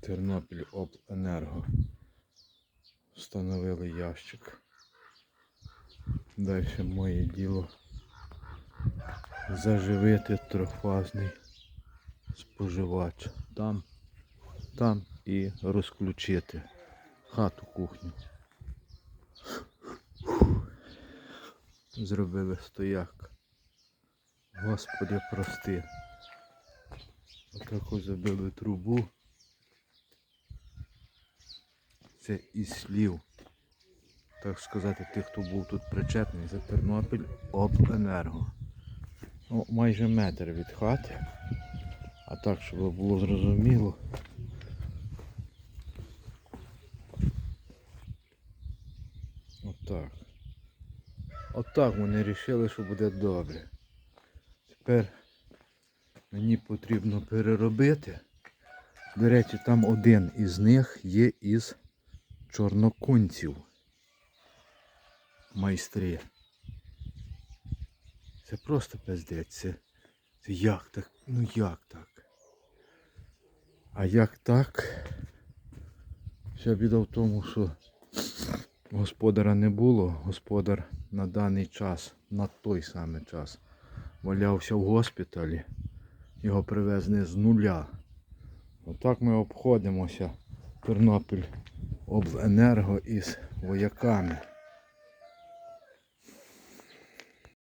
Тернопіль Обленерго. Встановили ящик. Далі моє діло заживити трьохфазний споживач. Там, там і розключити хату кухню. Зробили стояк. Господи, прости. Отаку забили трубу. Це із слів, так сказати, тих, хто був тут причетний за Тернопіль Обленерго. Ну, майже метр від хати. А так, щоб було зрозуміло. Отак. Отак вони вирішили, що буде добре. Тепер мені потрібно переробити. До речі, там один із них є із чорнокунців. Майстри. Це просто пиздець. Це, це як так? Ну як так? А як так? Вся біда в тому, що Господаря не було. Господар на даний час, на той самий час, валявся в госпіталі. Його привезли з нуля. Отак ми обходимося Тернопіль Обленерго із вояками.